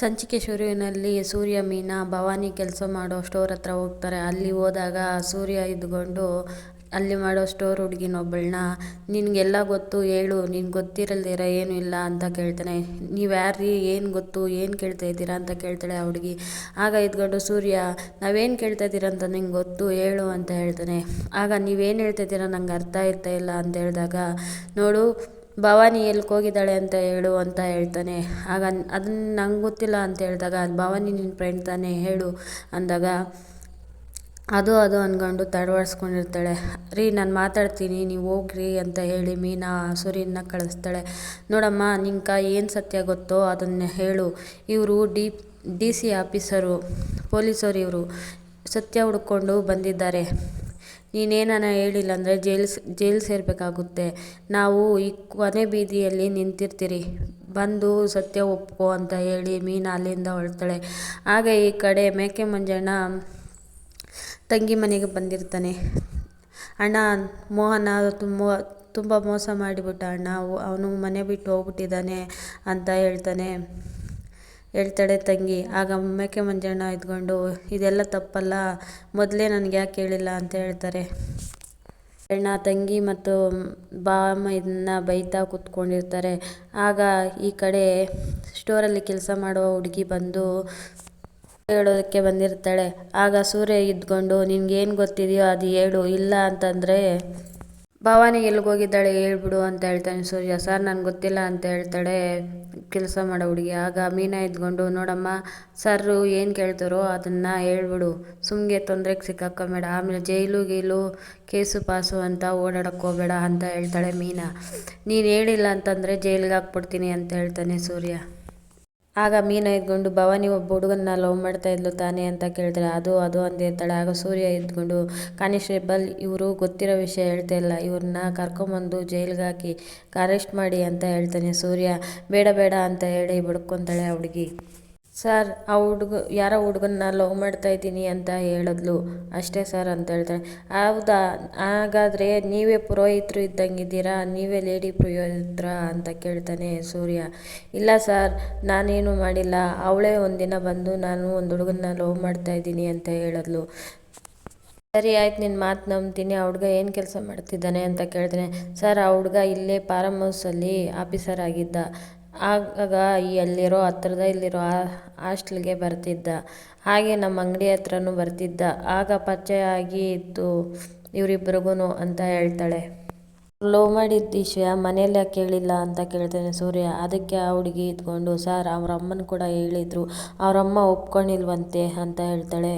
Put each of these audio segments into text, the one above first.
ಸಂಚಿಕೆ ಶುರುವಿನಲ್ಲಿ ಸೂರ್ಯ ಮೀನಾ ಭವಾನಿ ಕೆಲಸ ಮಾಡೋ ಸ್ಟೋರ್ ಹತ್ರ ಹೋಗ್ತಾರೆ. ಅಲ್ಲಿ ಹೋದಾಗ ಸೂರ್ಯ ಇದ್ಕೊಂಡು ಅಲ್ಲಿ ಮಾಡೋ ಸ್ಟೋರ್ ಹುಡುಗಿನೊಬ್ಬಳನ್ನ, ನಿನಗೆಲ್ಲ ಗೊತ್ತು, ಹೇಳು ನಿನ್ಗೆ ಗೊತ್ತಿರಲ್ದಿರ ಏನೂ ಇಲ್ಲ ಅಂತ ಕೇಳ್ತಾನೆ. ನೀವು ಯಾರ್ರೀ? ಏನು ಗೊತ್ತು? ಏನು ಕೇಳ್ತಾ ಇದ್ದೀರಾ? ಅಂತ ಕೇಳ್ತಾಳೆ ಆ ಹುಡುಗಿ. ಆಗ ಇದ್ಕೊಂಡು ಸೂರ್ಯ, ನಾವೇನು ಕೇಳ್ತಾ ಇದ್ದೀರಾ ಅಂತ ನಿಂಗೆ ಗೊತ್ತು, ಹೇಳು ಅಂತ ಹೇಳ್ತಾನೆ. ಆಗ ನೀವೇನು ಹೇಳ್ತಾ ಇದ್ದೀರಾ? ನಂಗೆ ಅರ್ಥ ಇರ್ತಾ ಇಲ್ಲ ಅಂತ ಹೇಳಿದಾಗ, ನೋಡು ಭವಾನಿ ಎಲ್ಗೆ ಹೋಗಿದ್ದಾಳೆ ಅಂತ ಹೇಳು ಅಂತ ಹೇಳ್ತಾನೆ. ಆಗ ಅದನ್ನ ನಂಗೆ ಗೊತ್ತಿಲ್ಲ ಅಂತ ಹೇಳಿದಾಗ ಭವಾನಿ ನಿನ್ನ ಫ್ರೆಂಡ್ ತಾನೇ ಹೇಳು ಅಂದಾಗ, ಅದು ಅದು ಅಂದ್ಕೊಂಡು ತಡವಾಡಿಸ್ಕೊಂಡಿರ್ತಾಳೆ ರೀ, ನಾನು ಮಾತಾಡ್ತೀನಿ, ನೀವು ಹೋಗ್ರಿ ಅಂತ ಹೇಳಿ ಮೀನಾ ಸೂರ್ಯನ ಕಳಿಸ್ತಾಳೆ. ನೋಡಮ್ಮ ನಿಂಕ ಏನು ಸತ್ಯ ಗೊತ್ತೋ ಅದನ್ನು ಹೇಳು. ಇವರು ಡಿ ಡಿ ಸಿ ಆಫೀಸರು, ಪೊಲೀಸರು ಇವರು ಸತ್ಯ ಹುಡ್ಕೊಂಡು ಬಂದಿದ್ದಾರೆ. ನೀನೇನಾನ ಹೇಳಿಲ್ಲ ಅಂದರೆ ಜೈಲ್ ಜೈಲ್ ಸೇರಬೇಕಾಗುತ್ತೆ. ನಾವು ಈ ಕೊನೆ ಬೀದಿಯಲ್ಲಿ ನಿಂತಿರ್ತೀರಿ. ಬಂದು ಸತ್ಯ ಒಪ್ಪು ಅಂತ ಹೇಳಿ ಮೀನಾ ಅಲ್ಲಿಂದ ಹೊರಡ್ತಾಳೆ. ಆಗ ಈ ಕಡೆ ಮೇಕೆ ಮಂಜಣ್ಣ ತಂಗಿ ಮನೆಗೆ ಬಂದಿರ್ತಾನೆ. ಅಣ್ಣ, ಮೋಹನ ತುಂಬ ತುಂಬ ಮೋಸ ಮಾಡಿಬಿಟ್ಟ ಅಣ್ಣ. ಅವನು ಮನೆ ಬಿಟ್ಟು ಹೋಗ್ಬಿಟ್ಟಿದ್ದಾನೆ ಅಂತ ಹೇಳ್ತಾನೆ. ಹೇಳ್ತಾಳೆ, ತಂಗಿ, ಆಗ ಮೇಕೆ ಮಂಜಣ್ಣ ಇದ್ಕೊಂಡು, ಇದೆಲ್ಲ ತಪ್ಪಲ್ಲ, ಮೊದಲೇ ನನಗೆ ಯಾಕೆ ಹೇಳಿಲ್ಲ? ಅಂತ ಹೇಳ್ತಾರೆ. ಅಣ್ಣ, ತಂಗಿ ಮತ್ತು ಬಾಮ್ಮ ಇದನ್ನ ಬೈತಾ ಕೂತ್ಕೊಂಡಿರ್ತಾರೆ. ಆಗ ಈ ಕಡೆ ಸ್ಟೋರಲ್ಲಿ ಕೆಲಸ ಮಾಡುವ ಹುಡುಗಿ ಬಂದು ಹೇಳೋದಕ್ಕೆ ಬಂದಿರ್ತಾಳೆ. ಆಗ ಸೂರ್ಯ ಇದ್ಕೊಂಡು, ನಿನ್ಗೇನು ಗೊತ್ತಿದೆಯೋ ಅದು ಹೇಳು, ಇಲ್ಲ ಅಂತಂದರೆ ಭವಾನಿ ಎಲ್ಗೋಗಿದ್ದಾಳೆ ಹೇಳ್ಬಿಡು ಅಂತ ಹೇಳ್ತಾನೆ ಸೂರ್ಯ. ಸರ್, ನನಗೆ ಗೊತ್ತಿಲ್ಲ ಅಂತ ಹೇಳ್ತಾಳೆ ಕೆಲಸ ಮಾಡೋ ಹುಡುಗಿ. ಆಗ ಮೀನಾ ಇದ್ಕೊಂಡು ನೋಡಮ್ಮ, ಸರ್ರು ಏನು ಕೇಳ್ತಾರೋ ಅದನ್ನು ಹೇಳ್ಬಿಡು. ಸುಮ್ಗೆ ತೊಂದರೆಗೆ ಸಿಕ್ಕಾಕೋಬೇಡ ಆಮೇಲೆ ಜೈಲು ಗೀಲು ಕೇಸು ಪಾಸು ಅಂತ ಓಡಾಡಕ್ಕೆ ಅಂತ ಹೇಳ್ತಾಳೆ ಮೀನಾ. ನೀನು ಹೇಳಿಲ್ಲ ಅಂತಂದರೆ ಜೈಲಿಗೆ ಹಾಕ್ಬಿಡ್ತೀನಿ ಅಂತ ಹೇಳ್ತಾನೆ ಸೂರ್ಯ. ಆಗ ಮೀನು ಇದ್ಕೊಂಡು ಭವಾನಿ ಒಬ್ಬ ಹುಡುಗನ್ನ ಲವ್ ಮಾಡ್ತಾ ಇದ್ಲು ತಾನೇ ಅಂತ ಕೇಳ್ತಾಳೆ ಅದು ಅದು ಅಂದಿರ್ತಾಳೆ ಆಗ ಸೂರ್ಯ ಇದ್ಕೊಂಡು ಕಾನಿಸ್ಟೇಬಲ್ ಇವರು ಗೊತ್ತಿರೋ ವಿಷಯ ಹೇಳ್ತಾ ಇಲ್ಲ. ಇವ್ರನ್ನ ಕರ್ಕೊಂಬಂದು ಜೈಲಿಗೆ ಹಾಕಿ ಅರೆಸ್ಟ್ ಮಾಡಿ ಅಂತ ಹೇಳ್ತಾನೆ ಸೂರ್ಯ. ಬೇಡ ಬೇಡ ಅಂತ ಹೇಳಿ ಬಡ್ಕೊತಾಳೆ ಆ ಹುಡುಗಿ. ಸರ್, ಆ ಹುಡುಗ, ಯಾರೋ ಹುಡುಗನ್ನ ಲವ್ ಮಾಡ್ತಾ ಇದ್ದೀನಿ ಅಂತ ಹೇಳಿದ್ಲು. ಅಷ್ಟೇ ಸರ್ ಅಂತ ಹೇಳ್ತಾರೆ. ಹೌದಾ? ಹಾಗಾದರೆ ನೀವೇ ಪುರೋಹಿತರು ಇದ್ದಂಗಿದ್ದೀರಾ? ನೀವೇ ಲೇಡಿ ಪುರೋಹಿತ್ರ ಅಂತ ಕೇಳ್ತಾನೆ ಸೂರ್ಯ. ಇಲ್ಲ ಸರ್, ನಾನೇನು ಮಾಡಿಲ್ಲ. ಅವಳೇ ಒಂದಿನ ಬಂದು ನಾನು ಒಂದು ಹುಡುಗನ್ನ ಲವ್ ಮಾಡ್ತಾ ಇದ್ದೀನಿ ಅಂತ ಹೇಳಿದ್ಲು. ಸರಿ ಆಯ್ತು ನಿನ್ನ ಮಾತು ನಂಬ್ತೀನಿ. ಆ ಹುಡುಗ ಏನು ಕೆಲಸ ಮಾಡ್ತಿದ್ದಾನೆ? ಅಂತ ಕೇಳ್ತಾನೆ. ಸರ್, ಆ ಹುಡುಗ ಇಲ್ಲೇ ಫಾರಮ್ ಹೌಸಲ್ಲಿ ಆಫೀಸರ್ ಆಗಿದ್ದ. ಆಗ ಈ ಅಲ್ಲಿರೋ ಹತ್ರದಲ್ಲಿರೋ ಹಾಸ್ಟೆಲ್ಗೆ ಬರ್ತಿದ್ದ. ಹಾಗೆ ನಮ್ಮ ಅಂಗಡಿ ಹತ್ರನೂ ಬರ್ತಿದ್ದ. ಆಗ ಪರಿಚಯ ಆಗಿ ಇತ್ತು ಇವರಿಬ್ರಿಗೂ ಅಂತ ಹೇಳ್ತಾಳೆ. ಲವ್ ಮಾಡಿದ್ದು ವಿಷಯ ಮನೇಲಿ ಯಾಕೆ ಹೇಳಿಲ್ಲ ಅಂತ ಕೇಳ್ತಾನೆ ಸೂರ್ಯ. ಅದಕ್ಕೆ ಆ ಹುಡುಗಿ ಇದ್ಕೊಂಡು ಸರ್, ಅವ್ರ ಅಮ್ಮನ ಕೂಡ ಹೇಳಿದ್ರು. ಅವರಮ್ಮ ಒಪ್ಕೊಂಡಿಲ್ವಂತೆ ಅಂತ ಹೇಳ್ತಾಳೆ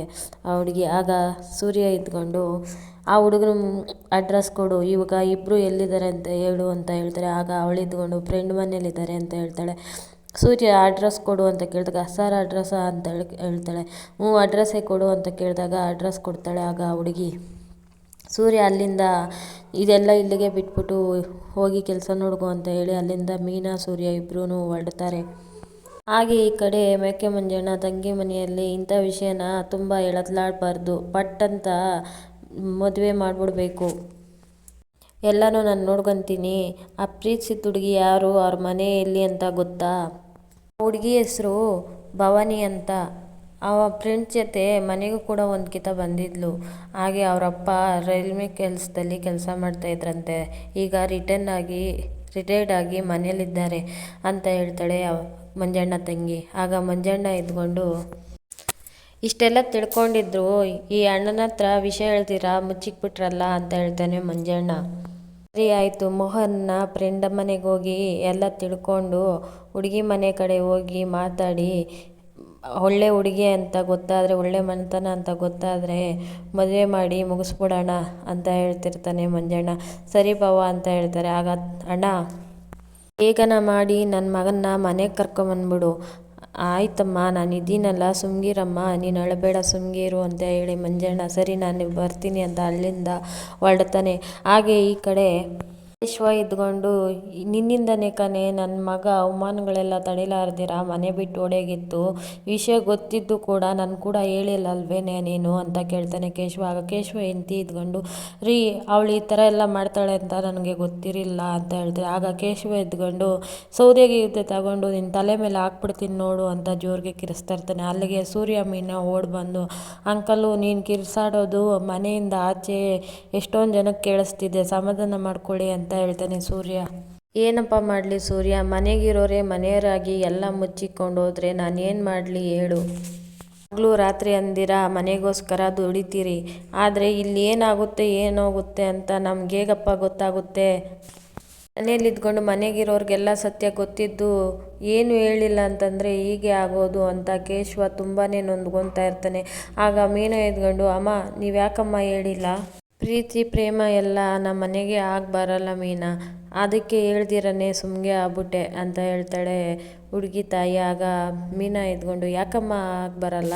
ಆ ಹುಡುಗಿ. ಆಗ ಸೂರ್ಯ ಇದ್ಕೊಂಡು ಆ ಹುಡುಗನ ಅಡ್ರೆಸ್ ಕೊಡು. ಇವಾಗ ಇಬ್ಬರು ಎಲ್ಲಿದ್ದಾರೆ ಅಂತ ಹೇಳು ಅಂತ ಹೇಳ್ತಾರೆ. ಆಗ ಅವಳಿದ್ಕೊಂಡು ಫ್ರೆಂಡ್ ಮನೇಲಿದ್ದಾರೆ ಅಂತ ಹೇಳ್ತಾಳೆ. ಸೂರ್ಯ ಅಡ್ರೆಸ್ ಕೊಡು ಅಂತ ಕೇಳಿದಾಗ, ಸರ್ ಅಡ್ರೆಸ್ಸಾ ಅಂತ ಹೇಳಿ, ಹೇಳ್ತಾಳೆ. ಹ್ಞೂ ಅಡ್ರೆಸ್ಸೇ ಕೊಡು ಅಂತ ಕೇಳಿದಾಗ ಅಡ್ರೆಸ್ ಕೊಡ್ತಾಳೆ. ಆಗ ಆ ಹುಡುಗಿ ಸೂರ್ಯ ಅಲ್ಲಿಂದ ಇದೆಲ್ಲ ಇಲ್ಲಿಗೆ ಬಿಟ್ಬಿಟ್ಟು ಹೋಗಿ ಕೆಲಸ ನೋಡ್ಕೊ ಅಂತ ಹೇಳಿ ಅಲ್ಲಿಂದ ಮೀನಾ, ಸೂರ್ಯ ಇಬ್ಬರೂ ಹೊರಡ್ತಾರೆ. ಹಾಗೆ ಈ ಕಡೆ ಮೇಕೆ ಮಂಜಣ್ಣ ತಂಗಿ ಮನೆಯಲ್ಲಿ ಇಂಥ ವಿಷಯನ ತುಂಬ ಎಳತ್ಲಾಡಬಾರ್ದು ಪಟ್ ಅಂತ ಮದುವೆ ಮಾಡಿಬಿಡ್ಬೇಕು. ಎಲ್ಲನೂ ನಾನು ನೋಡ್ಕೊತೀನಿ. ಆ ಪ್ರೀತಿಸಿದ ಹುಡುಗಿ ಯಾರು? ಅವ್ರ ಮನೆ ಎಲ್ಲಿ ಅಂತ ಗೊತ್ತಾ? ಹುಡುಗಿ ಹೆಸರು ಭವಾನಿ ಅಂತ. ಅವ ಫ್ರೆಂಡ್ಸ್ ಜೊತೆ ಮನೆಗೂ ಕೂಡ ಒಂದು ಕಿತ ಬಂದಿದ್ಲು. ಹಾಗೆ ಅವರಪ್ಪ ರೈಲ್ವೆ ಕೆಲಸದಲ್ಲಿ ಕೆಲಸ ಮಾಡ್ತಾಯಿದ್ರಂತೆ ಈಗ ರಿಟರ್ನ್ ಆಗಿ ರಿಟೈರ್ಡ್ ಆಗಿ ಮನೇಲಿದ್ದಾರೆ ಅಂತ ಹೇಳ್ತಾಳೆ ಮಂಜಣ್ಣ ತಂಗಿ. ಆಗ ಮಂಜಣ್ಣ ಇದ್ಕೊಂಡು ಇಷ್ಟೆಲ್ಲ ತಿಳ್ಕೊಂಡಿದ್ರು, ಈ ಅಣ್ಣನ ಹತ್ರ ವಿಷಯ ಹೇಳ್ತೀರಾ? ಮುಚ್ಚಿಕ್ಬಿಟ್ರಲ್ಲ ಅಂತ ಹೇಳ್ತಾನೆ ಮಂಜಣ್ಣ. ಸರಿ ಆಯಿತು, ಮೋಹನ್ನ ಫ್ರೆಂಡ್ ಮನೆಗೆ ಹೋಗಿ ಎಲ್ಲ ತಿಳ್ಕೊಂಡು ಹುಡುಗಿ ಮನೆ ಕಡೆ ಹೋಗಿ ಮಾತಾಡಿ ಒಳ್ಳೆ ಹುಡುಗಿ ಅಂತ ಗೊತ್ತಾದರೆ, ಒಳ್ಳೆ ಮನೆತನ ಅಂತ ಗೊತ್ತಾದರೆ ಮದುವೆ ಮಾಡಿ ಮುಗಿಸ್ಬಿಡೋಣ ಅಂತ ಹೇಳ್ತಿರ್ತಾನೆ ಮಂಜಣ್ಣ. ಸರಿ ಬಾವ ಅಂತ ಹೇಳ್ತಾರೆ. ಆಗ, ಅಣ್ಣ, ಬೇಗನ ಮಾಡಿ ನನ್ನ ಮಗನ್ನ ಮನೆಗೆ ಕರ್ಕೊಂಬಂದ್ಬಿಡು. ಆಯ್ತಮ್ಮ, ನಾನು ಇದ್ದೀನಲ್ಲ ಸುಮ್ಗಿರಮ್ಮ, ನೀನು ಅಳಬೇಡ, ಸುಮ್ಗಿರು ಅಂತ ಹೇಳಿ ಮಂಜಣ್ಣ, ಸರಿ, ನಾನು ಬರ್ತೀನಿ ಅಂತ ಅಲ್ಲಿಂದ ಹೊರಡ್ತಾನೆ. ಹಾಗೆ ಈ ಕಡೆ ವಿಶ್ವ ಇದ್ಕೊಂಡು ನಿನ್ನಿಂದನೇ ಕಣೆ ನನ್ನ ಮಗ ಅವಮಾನಗಳೆಲ್ಲ ತಡಿಲಾರ್ದಿರ ಮನೆ ಬಿಟ್ಟು ಓಡೋಗಿದ್ದು ವಿಷಯ ಗೊತ್ತಿದ್ದು ಕೂಡ ನಾನು ಕೂಡ ಹೇಳಿಲ್ಲಲ್ವೇನೆ ನೀನು ಅಂತ ಕೇಳ್ತಾನೆ ಕೇಶವ. ಆಗ ಕೇಶವ ಹೆಂಡ್ತಿ ಇದ್ಕೊಂಡು, ರೀ, ಅವಳು ಈ ಥರ ಎಲ್ಲ ಮಾಡ್ತಾಳೆ ಅಂತ ನನಗೆ ಗೊತ್ತಿರಲಿಲ್ಲ ಅಂತ ಹೇಳ್ತಾರೆ. ಆಗ ಕೇಶವ ಇದ್ಕೊಂಡು, ಸೌದೆಗೆ ಇದ್ದೆ ತಗೊಂಡು ನಿನ್ನ ತಲೆ ಮೇಲೆ ಹಾಕ್ಬಿಡ್ತೀನಿ ನೋಡು ಅಂತ ಜೋರಿಗೆ ಕಿರಿಸ್ತಾ ಇರ್ತಾನೆ ಅಲ್ಲಿಗೆ ಸೂರ್ಯ ಮೀನ ಓಡಿ ಬಂದು, ಅಂಕಲು ನೀನು ಕಿರ್ಸಾಡೋದು ಮನೆಯಿಂದ ಆಚೆ ಎಷ್ಟೊಂದು ಜನಕ್ಕೆ ಕೇಳಿಸ್ತಿದೆ, ಸಮಾಧಾನ ಮಾಡ್ಕೊಳ್ಳಿ ಅಂತ ಹೇಳ್ತಾನೆ ಸೂರ್ಯ. ಏನಪ್ಪ ಮಾಡಲಿ ಸೂರ್ಯ? ಮನೆಗಿರೋರೆ, ಮನೆಯವರಾಗಿ ಎಲ್ಲ ಮುಚ್ಚಿಕೊಂಡು ಹೋದರೆ ನಾನೇನು ಮಾಡಲಿ ಹೇಳು. ಆಗಲೂ ರಾತ್ರಿ ಅಂದಿರ, ಮನೆಗೋಸ್ಕರ ದುಡಿತೀರಿ. ಆದರೆ ಇಲ್ಲಿ ಏನಾಗುತ್ತೆ ಏನಾಗುತ್ತೆ ಅಂತ ನಮ್ಗೆ ಹೇಗಪ್ಪ ಗೊತ್ತಾಗುತ್ತೆ. ಮನೇಲಿ ಇದ್ಕೊಂಡು ಮನೆಗಿರೋರಿಗೆಲ್ಲ ಸತ್ಯ ಗೊತ್ತಿದ್ದು ಏನು ಹೇಳಿಲ್ಲ ಅಂತಂದರೆ ಹೀಗೆ ಆಗೋದು ಅಂತ ಕೇಶವ ತುಂಬಾ ನೊಂದ್ಕೊತಾ ಇರ್ತಾನೆ. ಆಗ ಮೀನು ಎದ್ಕೊಂಡು, ಅಮ್ಮ ನೀವು ಯಾಕಮ್ಮ ಹೇಳಿಲ್ಲ? ಪ್ರೀತಿ, ಪ್ರೇಮ ಎಲ್ಲ ನಮ್ಮ ಮನೆಗೆ ಆಗಿ ಬರಲ್ಲ ಮೀನಾ. ಅದಕ್ಕೆ ಹೇಳ್ದಿರನೇ ಸುಮ್ಮನೆ ಆಗ್ಬಿಟ್ಟೆ ಅಂತ ಹೇಳ್ತಾಳೆ ಹುಡುಗಿ ತಾಯಿ. ಆಗ ಮೀನಾ ಇದ್ಕೊಂಡು ಯಾಕಮ್ಮ ಆಗಿ ಬರಲ್ಲ?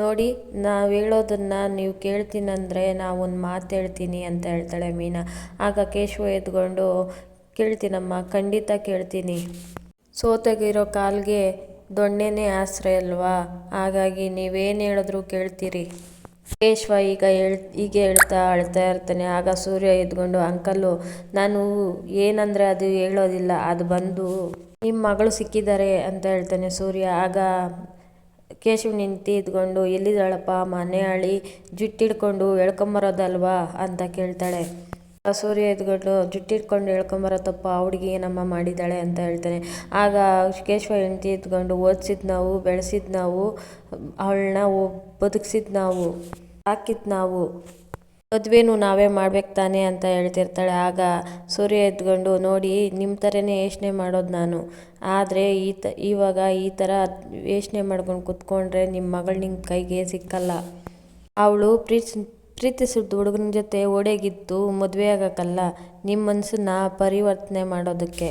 ನೋಡಿ, ನಾವು ಹೇಳೋದನ್ನು ನೀವು ಕೇಳ್ತೀನಂದರೆ ಒಂದು ಮಾತು ಹೇಳ್ತೀನಿ ಅಂತ ಹೇಳ್ತಾಳೆ ಮೀನಾ. ಆಗ ಕೇಶವ ಎದ್ಕೊಂಡು, ಕೇಳ್ತೀನಮ್ಮ, ಖಂಡಿತ ಕೇಳ್ತೀನಿ. ಸೋತಗಿರೋ ಕಾಲ್ಗೆ ದೊಣ್ಣೆನೇ ಆಸರೆ ಅಲ್ವಾ? ಹಾಗಾಗಿ ನೀವೇನು ಹೇಳಿದ್ರು ಕೇಳ್ತೀರಿ. ಕೇಶವ ಈಗ ಹೇಳ್, ಹೀಗೆ ಹೇಳ್ತಾ ಅಳ್ತಾ ಇರ್ತಾನೆ. ಆಗ ಸೂರ್ಯ ಎದ್ಕೊಂಡು ಅಂಕಲ್ಲು ನಾನು ಏನಂದರೆ ಅದು ಹೇಳೋದಿಲ್ಲ, ಅದು ಬಂದು ನಿಮ್ಮ ಮಗಳು ಸಿಕ್ಕಿದ್ದಾರೆ ಅಂತ ಹೇಳ್ತಾನೆ ಸೂರ್ಯ. ಆಗ ಕೇಶವ್ ನಿಂತು ಇದ್ಕೊಂಡು ಎಲ್ಲಿದ್ದಾಳಪ್ಪ? ಮನೆ ಹಳಿ ಜುಟ್ಟಿಡ್ಕೊಂಡು ಎಳ್ಕೊಂಬರೋದಲ್ವಾ ಅಂತ ಕೇಳ್ತಾಳೆ. ಸೂರ್ಯ ಎದ್ಕೊಂಡು ಜುಟ್ಟಿಟ್ಕೊಂಡು ಹೇಳ್ಕೊಂಬರತ್ತಪ್ಪ ಹುಡುಗಿ ಏನಮ್ಮ ಮಾಡಿದ್ದಾಳೆ ಅಂತ ಹೇಳ್ತಾನೆ. ಆಗ ಕೇಶವ ಹೆಂಡತಿ ಎತ್ಕೊಂಡು ಓದಿಸಿದ್ ನಾವು, ಬೆಳೆಸಿದ್ ನಾವು, ಅವಳನ್ನ ಬದುಕಿಸಿದ್ ನಾವು, ಸಾಕಿದ್ ನಾವು, ಮದುವೆನೂ ನಾವೇ ಮಾಡ್ಬೇಕು ತಾನೆ ಅಂತ ಹೇಳ್ತಿರ್ತಾಳೆ. ಆಗ ಸೂರ್ಯ ಎದ್ಕೊಂಡು ನೋಡಿ ನಿಮ್ಮ ಥರನೇ ಯೋಚನೆ ಮಾಡೋದು ನಾನು. ಆದರೆ ಈ ತ ಇವಾಗ ಈ ಥರ ಯೋಚನೆ ಮಾಡ್ಕೊಂಡು ಕುತ್ಕೊಂಡ್ರೆ ನಿಮ್ಮ ಮಗಳು ನಿಮ್ಮ ಕೈಗೆ ಸಿಕ್ಕಲ್ಲ. ಅವಳು ಪ್ರೀತಿ ಪ್ರೀತಿಸಿದ ಹುಡುಗನ ಜೊತೆ ಓಡೇಗಿದ್ದು ಮದುವೆ ಆಗೋಕ್ಕಲ್ಲ ನಿಮ್ಮ ಮನಸ್ಸನ್ನ ಪರಿವರ್ತನೆ ಮಾಡೋದಕ್ಕೆ.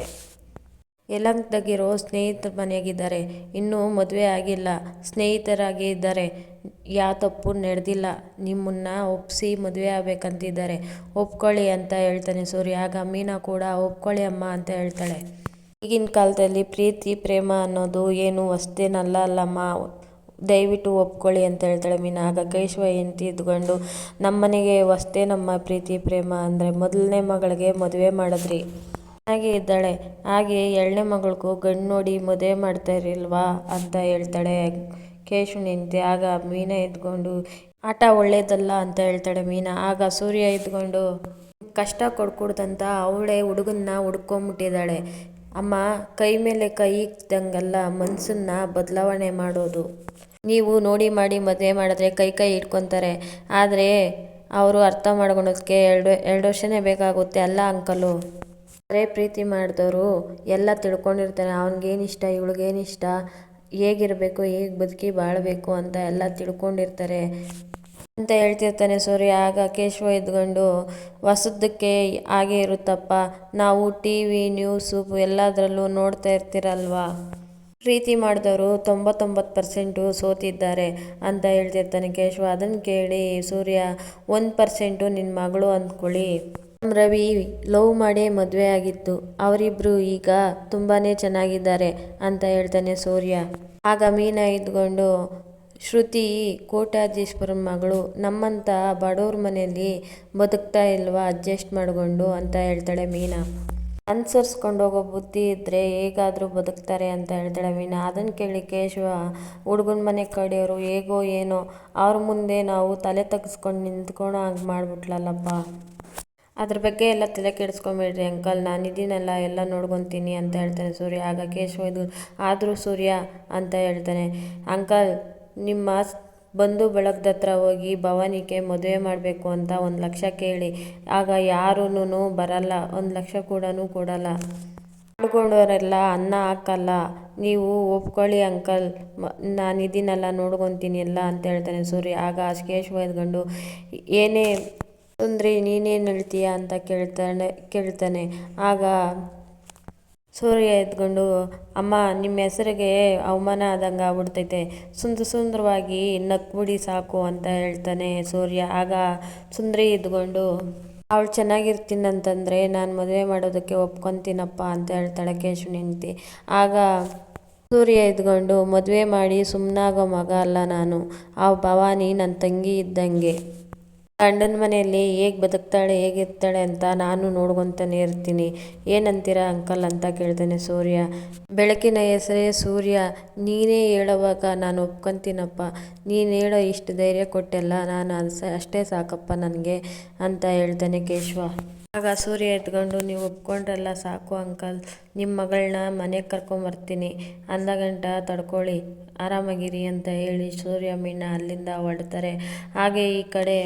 ಎಲ್ಲಂತಾಗಿರೋ ಸ್ನೇಹಿತರ ಮನೆಯಾಗಿದ್ದಾರೆ. ಇನ್ನೂ ಮದುವೆ ಆಗಿಲ್ಲ. ಸ್ನೇಹಿತರಾಗಿ ಇದ್ದಾರೆ. ಯಾವ ತಪ್ಪು ನಡೆದಿಲ್ಲ. ನಿಮ್ಮನ್ನ ಒಪ್ಪಿಸಿ ಮದುವೆ ಆಗಬೇಕಂತಿದ್ದಾರೆ. ಒಪ್ಕೊಳ್ಳಿ ಅಂತ ಹೇಳ್ತಾನೆ ಸೂರ್ಯ. ಆಗ ಮೀನಾ ಕೂಡ ಒಪ್ಕೊಳ್ಳಿ ಅಮ್ಮ ಅಂತ ಹೇಳ್ತಾಳೆ. ಈಗಿನ ಕಾಲದಲ್ಲಿ ಪ್ರೀತಿ, ಪ್ರೇಮ ಅನ್ನೋದು ಏನು ಅಷ್ಟೇನಲ್ಲ ಅಲ್ಲಮ್ಮ. ದಯವಿಟ್ಟು ಒಪ್ಕೊಳ್ಳಿ ಅಂತ ಹೇಳ್ತಾಳೆ ಮೀನಾ. ಆಗ ಕೇಶವ ಹೆಂಡ್ತಿ ಇದ್ಕೊಂಡು ನಮ್ಮ ಮನೆಗೆ ಹೊಸ್ದೇ ನಮ್ಮ ಪ್ರೀತಿ, ಪ್ರೇಮ ಅಂದರೆ ಮೊದಲನೇ ಮಗಳಿಗೆ ಮದುವೆ ಮಾಡಿದ್ರಿ. ಹಾಗೆ ಇದ್ದಾಳೆ. ಹಾಗೆ ಎರಡನೇ ಮಗಳಿಗೂ ಗಂಡು ನೋಡಿ ಮದುವೆ ಮಾಡ್ತಾ ಅಂತ ಹೇಳ್ತಾಳೆ ಕೇಶು ನಿಂತೆ ಆಗ ಮೀನಾ ಎದ್ಕೊಂಡು, ಆಟ ಒಳ್ಳೇದಲ್ಲ ಅಂತ ಹೇಳ್ತಾಳೆ ಮೀನಾ. ಆಗ ಸೂರ್ಯ ಇದ್ಕೊಂಡು ಕಷ್ಟ ಕೊಡ್ಕೊಡ್ದಂತ ಅವಳೇ ಹುಡುಗನ್ನ ಹುಡ್ಕೊಂಬಿಟ್ಟಿದ್ದಾಳೆ. ಅಮ್ಮ, ಕೈ ಮೇಲೆ ಕೈ ಇಕ್ದಂಗಲ್ಲ ಮನಸ್ಸನ್ನ ಬದಲಾವಣೆ ಮಾಡೋದು. ನೀವು ನೋಡಿ ಮಾಡಿ ಮದುವೆ ಮಾಡಿದ್ರೆ ಕೈ ಕೈ ಇಟ್ಕೊತಾರೆ. ಆದರೆ ಅವರು ಅರ್ಥ ಮಾಡ್ಕೊಳೋದಕ್ಕೆ ಎರಡು ಎರಡು ವರ್ಷನೇ ಬೇಕಾಗುತ್ತೆ ಅಲ್ಲ ಅಂಕಲು. ಅರೆ ಪ್ರೀತಿ ಮಾಡಿದವರು ಎಲ್ಲ ತಿಳ್ಕೊಂಡಿರ್ತಾರೆ. ಇವಳಿಗೇನು ಇಷ್ಟ, ಹೇಗಿರಬೇಕು, ಹೇಗೆ ಬದುಕಿ ಬಾಳಬೇಕು ಅಂತ ಎಲ್ಲ ತಿಳ್ಕೊಂಡಿರ್ತಾರೆ. ಅಂತ ಹೇಳ್ತಿರ್ತಾನೆ ಸೂರ್ಯ. ಆಗ ಕೇಶವ ಇದ್ಕೊಂಡು ಹೊಸದಕ್ಕೆ ಹಾಗೆ ಇರುತ್ತಪ್ಪ. ನಾವು ಟಿ ವಿ, ನ್ಯೂಸು ಎಲ್ಲದರಲ್ಲೂ ನೋಡ್ತಾ ಇರ್ತೀರಲ್ವಾ? ಪ್ರೀತಿ ಮಾಡಿದವರು ತೊಂಬತ್ತೊಂಬತ್ತು ಪರ್ಸೆಂಟು ಸೋತಿದ್ದಾರೆ ಅಂತ ಹೇಳ್ತಿರ್ತಾನೆ ಕೇಶವ. ಅದನ್ನು ಕೇಳಿ ಸೂರ್ಯ, ಒಂದು ಪರ್ಸೆಂಟು ನಿನ್ನ ಮಗಳು ಅಂದ್ಕೊಳ್ಳಿ. ರವಿ, ಲವ್ ಮಾಡಿ ಮದುವೆ ಆಗಿತ್ತು. ಅವರಿಬ್ಬರು ಈಗ ತುಂಬಾ ಚೆನ್ನಾಗಿದ್ದಾರೆ, ಅಂತ ಹೇಳ್ತಾನೆ ಸೂರ್ಯ. ಆಗ ಮೀನ ಇದ್ಕೊಂಡು, ಶ್ರುತಿ, ಕೋಟ್ಯಾಧೀಶ್ವರನ ಮಗಳು ನಮ್ಮಂಥ ಬಡವ್ರ ಮನೆಯಲ್ಲಿ ಬದುಕ್ತಾ ಇಲ್ವಾ? ಅಡ್ಜಸ್ಟ್ ಮಾಡಿಕೊಂಡು, ಅಂತ ಹೇಳ್ತಾಳೆ ಮೀನಾ. ಅನುಸರಿಸ್ಕೊಂಡು ಹೋಗೋ ಬುದ್ಧಿ ಇದ್ದರೆ ಹೇಗಾದರೂ ಬದುಕ್ತಾರೆ ಅಂತ ಹೇಳ್ತಾಳೆ ವಿನ ಅದನ್ನು ಕೇಳಿ ಕೇಶವ, ಹುಡುಗನ ಮನೆ ಕಡೆಯವರು ಹೇಗೋ ಏನೋ, ಅವ್ರ ಮುಂದೆ ನಾವು ತಲೆ ತಗ್ಸ್ಕೊಂಡು ನಿಂತ್ಕೊಳೋ ಹಂಗೆ ಮಾಡ್ಬಿಟ್ಲಲ್ಲಪ್ಪ. ಅದ್ರ ಬಗ್ಗೆ ಎಲ್ಲ ತಲೆ ಕೆಡಿಸ್ಕೊಂಬೇಡ್ರಿ ಅಂಕಲ್, ನಾನು ಇದೀನಲ್ಲ, ಎಲ್ಲ ನೋಡ್ಕೊತೀನಿ ಅಂತ ಹೇಳ್ತಾನೆ ಸೂರ್ಯ. ಆಗ ಕೇಶವ ಇದು, ಆದರೂ ಸೂರ್ಯ ಅಂತ ಹೇಳ್ತಾನೆ. ಅಂಕಲ್, ನಿಮ್ಮ ಬಂಧು ಬಳಗದ ಹೋಗಿ ಭವಾನಿಗೆ ಮದುವೆ ಮಾಡಬೇಕು ಅಂತ ಒಂದು ಲಕ್ಷ ಕೇಳಿ. ಆಗ ಯಾರೂ ಬರಲ್ಲ, ಒಂದು ಲಕ್ಷ ಕೂಡ ಕೊಡಲ್ಲ. ನೋಡ್ಕೊಂಡವರೆಲ್ಲ ಅನ್ನ ಹಾಕಲ್ಲ, ನೀವು ಒಪ್ಕೊಳ್ಳಿ ಅಂಕಲ್ ನಾನು ಇದೀನಲ್ಲ, ನೋಡ್ಕೊತೀನಿ ಎಲ್ಲ ಅಂತ ಹೇಳ್ತಾನೆ ಸೂರ್ಯ. ಆಗ ಅಶ್ಕೇಶ್ ಒಯ್ದುಕೊಂಡು ಏನೇ ಅಂದರೆ ನೀನೇನು ಹೇಳ್ತೀಯ? ಅಂತ ಕೇಳ್ತಾನೆ ಕೇಳ್ತಾನೆ. ಆಗ ಸೂರ್ಯ ಎದ್ಕೊಂಡು ಅಮ್ಮ, ನಿಮ್ಮ ಹೆಸರಿಗೆ ಅವಮಾನ ಆದಂಗೆ ಆಗ್ಬಿಡ್ತೈತೆ. ಸುಂದ್ರ ಸುಂದರವಾಗಿ ನಕ್ಬಿಡಿ ಸಾಕು ಅಂತ ಹೇಳ್ತಾನೆ ಸೂರ್ಯ. ಆಗ ಸುಂದ್ರಿ ಇದ್ಕೊಂಡು, ಅವಳು ಚೆನ್ನಾಗಿರ್ತೀನಂತಂದರೆ ನಾನು ಮದುವೆ ಮಾಡೋದಕ್ಕೆ ಒಪ್ಕೊತೀನಪ್ಪ ಅಂತ ಹೇಳ್ತಾಳೆ ಕೇಶವನ ಹೆಂಡ್ತಿ. ಆಗ ಸೂರ್ಯ ಇದ್ಕೊಂಡು, ಮದುವೆ ಮಾಡಿ ಸುಮ್ಮನಾಗೋ ಮಗ ಅಲ್ಲ ನಾನು. ಆ ಭವಾನಿ ನನ್ನ ತಂಗಿ ಇದ್ದಂಗೆ. ಗಂಡನ ಮನೆಯಲ್ಲಿ ಹೇಗೆ ಬದುಕ್ತಾಳೆ ಹೇಗಿರ್ತಾಳೆ ಅಂತ ನಾನು ನೋಡ್ಕೊತಾನೆ ಇರ್ತೀನಿ. ಏನಂತೀರಾ ಅಂಕಲ್ ಅಂತ ಕೇಳ್ತಾನೆ ಸೂರ್ಯ. ಬೆಳಕಿನ ಹೆಸರೇ ಸೂರ್ಯ. ನೀನೇ ಹೇಳೋವಾಗ ನಾನು ಒಪ್ಕೊತೀನಪ್ಪ. ನೀನು ಹೇಳೋ ಇಷ್ಟು ಧೈರ್ಯ ಕೊಟ್ಟೆಲ್ಲ ನಾನು ಅನ್ಸ ಅಷ್ಟೇ ಸಾಕಪ್ಪ ನನಗೆ ಅಂತ ಹೇಳ್ತಾನೆ ಕೇಶವ. ಆಗ ಸೂರ್ಯ ಎತ್ಕೊಂಡು, ನೀವು ಒಪ್ಕೊಂಡ್ರಲ್ಲ ಸಾಕು ಅಂಕಲ್. ನಿಮ್ಮ ಮಗಳನ್ನ ಮನೆಗೆ ಕರ್ಕೊಂಬರ್ತೀನಿ ಅಂದ ಗಂಟ ತಡ್ಕೊಳ್ಳಿ. ಆರಾಮಾಗಿರಿ ಅಂತ ಹೇಳಿ ಸೂರ್ಯ ಮೀನ ಅಲ್ಲಿಂದ ಹೊಡ್ತಾರೆ ಹಾಗೆ ಈ ಕಡೆ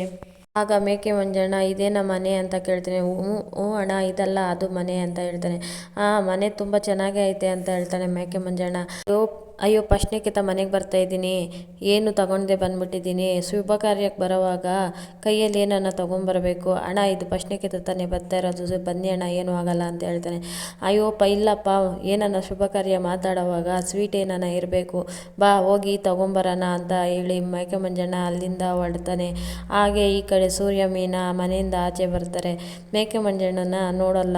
ಆಗ ಮೇಕೆ ಮಂಜಣ್ಣ ಇದೇನ ಮನೆ ಅಂತ ಕೇಳ್ತೀನಿ. ಹ್ಞೂ ಅಣ್ಣ, ಇದಲ್ಲ, ಅದು ಮನೆ ಅಂತ ಹೇಳ್ತಾನೆ. ಆ ಮನೆ ತುಂಬ ಚೆನ್ನಾಗೇ ಐತೆ ಅಂತ ಹೇಳ್ತಾನೆ ಮೇಕೆ ಮಂಜಣ್ಣ. ಅಯ್ಯೋ ಅಯ್ಯೋ ಪಶ್ನೆಕಿತ ಮನೆಗೆ ಬರ್ತಾ ಇದ್ದೀನಿ. ಏನು ತಗೊಂಡೆ ಬಂದ್ಬಿಟ್ಟಿದ್ದೀನಿ. ಶುಭ ಕಾರ್ಯಕ್ಕೆ ಬರೋವಾಗ ಕೈಯಲ್ಲಿ ಏನನ್ನ ತೊಗೊಂಬರಬೇಕು ಅಣ್ಣ, ಇದು ಪಶ್ನೆಕಿತ ತಾನೇ ಬರ್ತಾ ಇರೋದು. ಬನ್ನಿ ಅಣ್ಣ, ಏನೂ ಆಗಲ್ಲ ಅಂತ ಹೇಳ್ತಾನೆ. ಅಯ್ಯೋಪ್ಪ ಇಲ್ಲಪ್ಪ. ಏನನ್ನ ಶುಭ ಕಾರ್ಯ ಮಾತಾಡೋವಾಗ ಸ್ವೀಟ್ ಏನನ್ನ ಇರಬೇಕು? ಬಾ, ಹೋಗಿ ತೊಗೊಂಬರೋಣ ಅಂತ ಹೇಳಿ ಮೈಕೆ ಮಂಜಣ್ಣ ಅಲ್ಲಿಂದ ಹೊಡ್ತಾನೆ ಹಾಗೆ ಈ ಕಡೆ ಸೂರ್ಯ, ಮೀನಾ ಮನೆಯಿಂದ ಆಚೆ ಬರ್ತಾರೆ. ಮೇಕೆ ಮಂಜಣ್ಣನ ನೋಡೋಲ್ಲ.